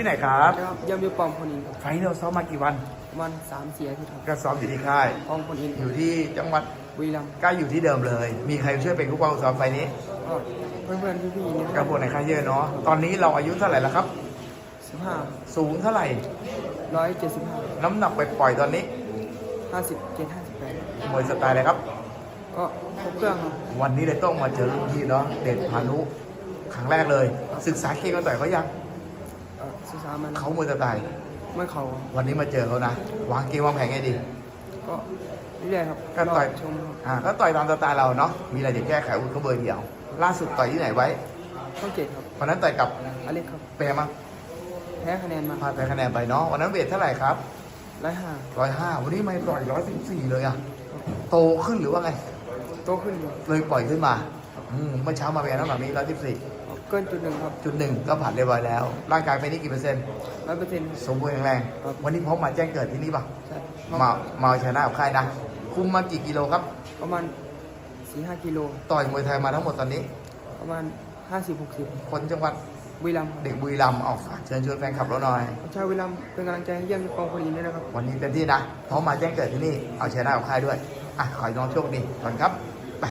ที่ไหนครับครับยำยูปอมคนอินครับไฟล์เราซ้อมมากี่วันประมันสามเสียที่ครับก็ซ้อมอยู่ที่ค่ายปอมคนอินอยู่ที่จังหวัดบุรีรัมย์ก็อยู่ที่เดิมเลย มีใครช่วยเป็นผู้กองซ้อมไฟล์นี้ก็เพื่อนๆพี่ๆนี่กับพวกในค่ายเยอะเนาะตอนนี้เราอายุเท่าไหร่แล้วครับสิบห้าสูงเท่าไหร่ร้อยเจ็ดสิบห้าน้ำหนักไปปล่อยๆตอนนี้ห้าสิบเจ็ดห้าสิบแปดมวยสไตล์อะไรครับ ก็ครบเครื่องครับวันนี้เลยต้องมาเจอรุ่นพี่เนาะเด็ดพานุครั้งแรกเลย ศึกษาเกมกันต่อยเขายัง เอ่อศึกษามันเขามวยสไตล์เมื่อเขาวันนี้มาเจอเขานะวางเกมวางแผนไงดี ก็เรื่อยๆครับก็ต่อยรชมครับอ่าก็ต่อยตามสไตล์เราเนาะมีอะไรจะแก้ไขอุ้ยเขาเบอร์เดียว ล่าสุดต่อยที่ไหนไว้ช่องเจ็ดครับวันนั้นต่อยกับอเล็กครับเปรมั้งแพ้คะแนนมาพลาดไปคะแนนไปเนาะวันนั้นเวทเท่าไหร่ครับร้อยห้าร้อยห้าวันนี้ไม่ปล่อยร้อยสิบสี่เลยอะโตขึ้นหรือว่าไง โตขึ้นครับเลยปล่อยขึ้นมาอืมเมื่อเช้ามาเป็นน้ำหนักนี้ร้อยสิบสี่ เกินจุดหนึ่งครับจุดหนึ่งก็ผ่านเรียบร้อยแล้ว ร่างกายเป็นนี่กี่เปอร์เซ็นต์ร้อยเปอร์เซ็นต์สมบูรณ์แข็งแรง ครับ วันนี้พร้อมมาแจ้งเกิดที่นี่ป่ะใช่มามาเอาชนะกับค่ายนะคุมมากี่กิโลครับ ประมาณสี่ห้ากิโล ต่อยมวยไทยมาทั้งหมดตอนนี้ ประมาณห้าสิบหกสิบคนจังหวัดบุรีรัมย์ครับเด็กบุรีรัมย์ออกฝากเชิญชวนแฟนคลับเราหน่อย ชาวบุรีรัมย์เป็นกำลังใจให้เยี่ยมยูปอมคนอินด้วยนะครับ วันนี้เต็มที่นะพร้อมมาแจ้งเกิดที่นี่ เอาชนะกับค่ายด้วย อะ ขอให้น้องโชคดีก่อนครับ